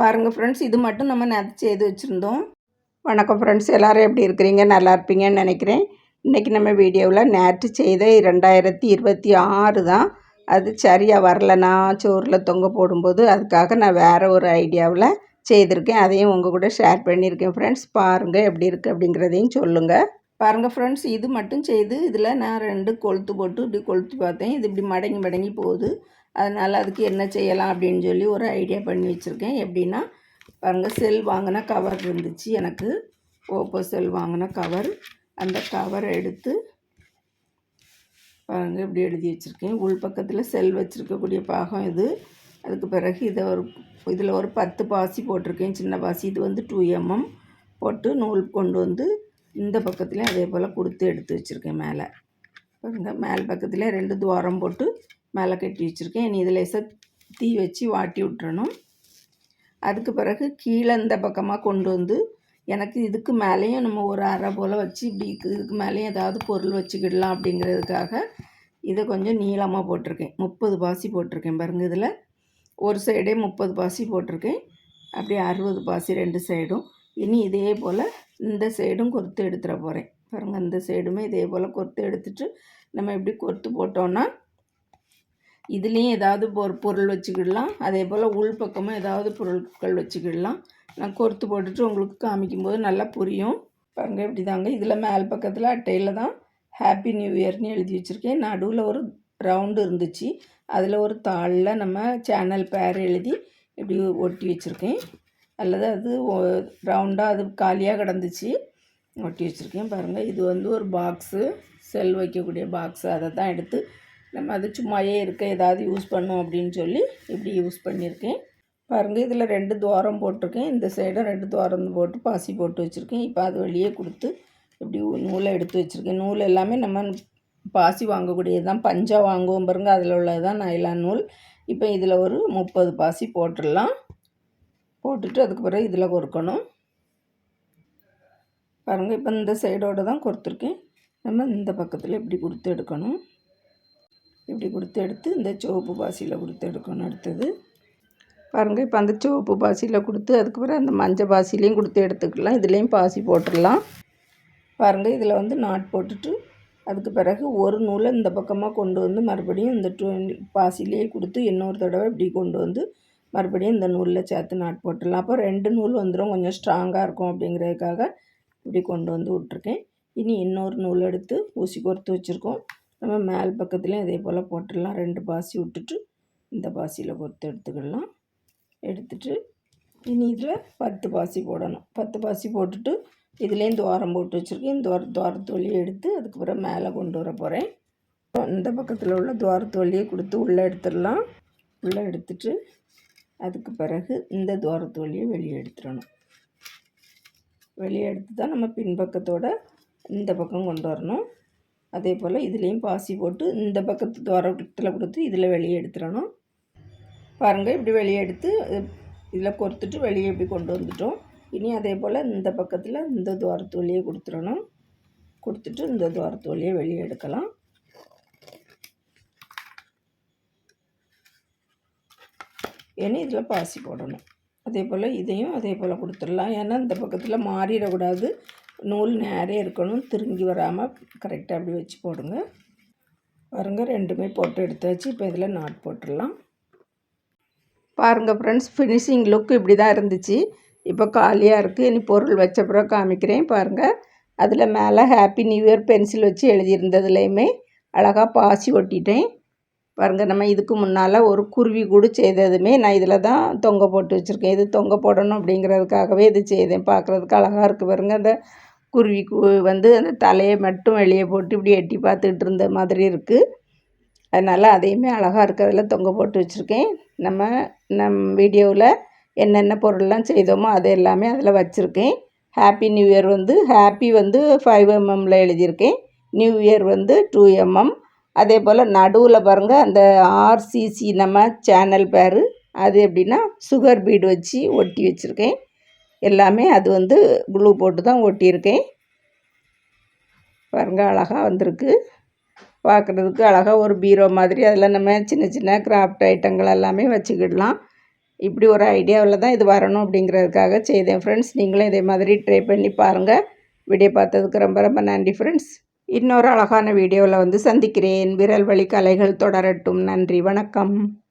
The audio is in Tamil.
பாருங்கள் ஃப்ரெண்ட்ஸ் இது மட்டும் நம்ம நேற்று செய்து வச்சுருந்தோம். வணக்கம் ஃப்ரெண்ட்ஸ் எல்லோரும் எப்படி இருக்கிறீங்க? நல்லா இருப்பீங்கன்னு நினைக்கிறேன். இன்றைக்கி நம்ம வீடியோவில் நேற்று செய்த ரெண்டாயிரத்தி இருபத்தி ஆறு தான். அது சரியாக வரலனா சோறில் தொங்க போடும்போது அதுக்காக நான் வேறு ஒரு ஐடியாவில் செய்திருக்கேன். அதையும் உங்கள் கூட ஷேர் பண்ணியிருக்கேன் ஃப்ரெண்ட்ஸ் பாருங்கள் எப்படி இருக்குது அப்படிங்கிறதையும் சொல்லுங்கள் பாருங்கள் ஃப்ரெண்ட்ஸ் இது மட்டும் செய்து இதில் நான் ரெண்டு கொளுத்து போட்டு இப்படி கொளுத்து பார்த்தேன். இது இப்படி மடங்கி மடங்கி போகுது. அதனால் அதுக்கு என்ன செய்யலாம் அப்படின்னு சொல்லி ஒரு ஐடியா பண்ணி வச்சுருக்கேன். எப்படின்னா பாருங்கள் செல் வாங்கின கவர் இருந்துச்சு. எனக்கு ஓப்போ செல் வாங்கின கவர் அந்த கவரை எடுத்து பாருங்கள் இப்படி எழுதி வச்சுருக்கேன். உள் பக்கத்தில் செல் வச்சுருக்கக்கூடிய பாகம் இது. அதுக்கு பிறகு இதை ஒரு இதில் ஒரு பத்து பாசி போட்டிருக்கேன். சின்ன பாசி. இது வந்து டூ எம்எம் போட்டு நூல் கொண்டு வந்து இந்த பக்கத்துலேயும் அதே போல் கொடுத்து எடுத்து வச்சுருக்கேன் மேலே. பாருங்கள் மேல் பக்கத்தில் ரெண்டு துவாரம் போட்டு மேலே கட்டி வச்சுருக்கேன். இனி இதில் லேசாக தீ வச்சு வாட்டி விட்டுறணும். அதுக்கு பிறகு கீழே இந்த பக்கமாக கொண்டு வந்து எனக்கு இதுக்கு மேலேயும் நம்ம ஒரு அரை போல் வச்சு இப்படி இதுக்கு மேலேயும் ஏதாவது பொருள் வச்சுக்கிடலாம் அப்படிங்கிறதுக்காக இதை கொஞ்சம் நீளமாக போட்டிருக்கேன். முப்பது பாசி போட்டிருக்கேன் பாருங்கள் இதில். ஒரு சைடே முப்பது பாசி போட்டிருக்கேன். அப்படியே அறுபது பாசி ரெண்டு சைடும். இனி இதே போல் இந்த சைடும் கொத்து எடுத்துட போகிறேன். பாருங்கள் இந்த சைடுமே இதே போல் கொத்து எடுத்துட்டு நம்ம எப்படி கொத்து போட்டோன்னா இதுலேயும் ஏதாவது ஒரு பொருள் வச்சுக்கிடலாம். அதே போல் உள்பக்கமும் ஏதாவது பொருட்கள் வச்சுக்கிடலாம். நான் கொறுத்து போட்டுட்டு உங்களுக்கு காமிக்கும்போது நல்லா புரியும். பாருங்கள் இப்படி தாங்க இதில் மேல் பக்கத்தில் அட்டையில் தான் ஹாப்பி நியூ இயர்னு எழுதி வச்சுருக்கேன். நடுவில் ஒரு ரவுண்டு இருந்துச்சு. அதில் ஒரு தாளில் நம்ம சேனல் பேர் எழுதி இப்படி ஒட்டி வச்சுருக்கேன். அல்லது அது ரவுண்டாக அது காலியாக கிடந்துச்சு. ஒட்டி வச்சுருக்கேன். பாருங்கள் இது வந்து ஒரு பாக்ஸு செல் வைக்கக்கூடிய பாக்ஸு அதை தான் எடுத்து நம்ம அது சும்மாயே இருக்க ஏதாவது யூஸ் பண்ணும் அப்படின்னு சொல்லி இப்படி யூஸ் பண்ணியிருக்கேன். பாருங்கள் இதில் ரெண்டு துவாரம் போட்டிருக்கேன். இந்த சைடும் ரெண்டு துவாரம் போட்டு பாசி போட்டு வச்சுருக்கேன். இப்போ அது வெளியே கொடுத்து இப்படி நூலை எடுத்து வச்சுருக்கேன். நூல் எல்லாமே நம்ம பாசி வாங்கக்கூடியது தான் பஞ்சா வாங்குவோம் பாருங்க அதில் உள்ளது தான் நைலான் நூல். இப்போ இதில் ஒரு முப்பது பாசி போட்டுடலாம். போட்டுட்டு அதுக்கு பிறகு இதில் கொறுக்கணும் பாருங்கள் இப்போ இந்த சைடோடு தான் கொடுத்துருக்கேன். நம்ம இந்த பக்கத்தில் இப்படி கொடுத்து எடுக்கணும். இப்படி கொடுத்து எடுத்து இந்த சிவப்பு பாசியில் கொடுத்து எடுக்கணும் அடுத்தது. பாருங்கள் இப்போ அந்த சிவப்பு பாசியில் கொடுத்து அதுக்கப்புறம் அந்த மஞ்சள் பாசிலையும் கொடுத்து எடுத்துக்கலாம். இதுலேயும் பாசி போட்டுடலாம். பாருங்கள் இதில் வந்து நாட் போட்டுட்டு அதுக்கு பிறகு ஒரு நூலை இந்த பக்கமாக கொண்டு வந்து மறுபடியும் இந்த டூ பாசிலேயே கொடுத்து இன்னொரு தடவை இப்படி கொண்டு வந்து மறுபடியும் இந்த நூலில் சேர்த்து நாட் போட்டுடலாம். அப்போ ரெண்டு நூல் வந்துடும் கொஞ்சம் ஸ்ட்ராங்காக இருக்கும் அப்படிங்கிறதுக்காக இப்படி கொண்டு வந்து விட்ருக்கேன் இனி இன்னொரு நூல் எடுத்து ஊசி கோர்த்து வச்சுருக்கோம். நம்ம மேல் பக்கத்துலேயும் அதே போல் போட்டுடலாம். ரெண்டு பாசி விட்டுட்டு இந்த பாசியில் பொறுத்து எடுத்துக்கிடலாம் எடுத்துட்டு இனி இதில் பத்து பாசி போடணும். பத்து பாசி போட்டுட்டு இதுலேயும் துவாரம் போட்டு வச்சுருக்கேன். துவார துவாரத்து எடுத்து அதுக்கப்புறம் மேலே கொண்டு வர போகிறேன் இந்த பக்கத்தில் உள்ள துவாரத்து கொடுத்து உள்ளே எடுத்துடலாம். உள்ளே எடுத்துட்டு அதுக்கு பிறகு இந்த துவாரத்து வழியை வெளியே எடுத்துடணும். வெளியே எடுத்து தான் நம்ம பின்பக்கத்தோட இந்த பக்கம் கொண்டு வரணும். அதே போல் இதுலேயும் பாசி போட்டு இந்த பக்கத்து துவாரத்தில் கொடுத்து இதில் வெளியே எடுத்துடணும். பாருங்கள் இப்படி வெளியே எடுத்து இதில் கொறுத்துட்டு வெளியே இப்படி கொண்டு வந்துட்டோம். இனி அதே போல் இந்த பக்கத்தில் இந்த துவாரத்து வழியே கொடுத்துடணும். கொடுத்துட்டு இந்த துவாரத்து வழியே வெளியே எடுக்கலாம். ஏன்னா இதில் பாசி போடணும். அதே போல் இதையும் அதே போல் கொடுத்துடலாம். ஏன்னா இந்த பக்கத்தில் மாறிடக்கூடாது. நூல் நேரே இருக்கணும். திரும்பி வராமல் கரெக்டாக அப்படி வச்சு போடுங்க. பாருங்கள் ரெண்டுமே போட்டு எடுத்தாச்சு. இப்போ இதில் நாட் போட்டுடலாம். பாருங்கள் ஃப்ரெண்ட்ஸ் ஃபினிஷிங் லுக் இப்படி தான் இருந்துச்சு. இப்போ காலியாக இருக்குது இனி பொருள் வச்சப்புறம் காமிக்கிறேன். பாருங்கள் அதில் மேலே ஹாப்பி நியூ இயர் பென்சில் வச்சு எழுதியிருந்ததுலேயுமே அழகாக பாசி ஒட்டிட்டேன். பாருங்கள் நம்ம இதுக்கு முன்னால் ஒரு குருவி கூடு செய்ததுமே நான் இதில் தான் தொங்க போட்டு வச்சுருக்கேன். இது தொங்க போடணும் அப்படிங்கிறதுக்காகவே இது செய்தேன். பார்க்குறதுக்கு அழகாக இருக்குது பாருங்கள் அந்த குருவி வந்து அந்த தலையை மட்டும் வெளியே போட்டு இப்படி எட்டி பார்த்துக்கிட்டு இருந்த மாதிரி இருக்குது அதனால் அதையுமே அழகாக இருக்கிறதில் தொங்க போட்டு வச்சுருக்கேன். நம்ம நம் வீடியோவில் என்னென்ன பொருள்லாம் செய்தோமோ அது எல்லாமே அதில் வச்சுருக்கேன். ஹாப்பி நியூ இயர் வந்து ஹாப்பி வந்து ஃபைவ் எம்எம்மில் எழுதியிருக்கேன். நியூ இயர் வந்து டூ எம்எம் அதே போல் நடுவில் பாருங்கள் அந்த ஆர்சிசி நம்ம சேனல் பேர். அது எப்படின்னா சுகர் பீடு வச்சு ஒட்டி வச்சுருக்கேன். எல்லாமே அது வந்து க்ளூ போட்டு தான் ஒட்டியிருக்கேன். பாருங்கள் அழகாக வந்திருக்கு. பார்க்குறதுக்கு அழகாக ஒரு பீரோ மாதிரி. அதில் நம்ம சின்ன சின்ன கிராஃப்ட் ஐட்டங்கள் எல்லாமே வச்சுக்கிடலாம். இப்படி ஒரு ஐடியாவில் தான் இது வரணும் அப்படிங்கிறதுக்காக செய்தேன் ஃப்ரெண்ட்ஸ் நீங்களும் இதே மாதிரி ட்ரை பண்ணி பாருங்கள் வீடியோ பார்த்ததுக்கு ரொம்ப ரொம்ப நன்றி ஃப்ரெண்ட்ஸ் இன்னொரு அழகான வீடியோவில் வந்து சந்திக்கிறேன். விரல் வழி கலைகள் தொடரட்டும். நன்றி வணக்கம்.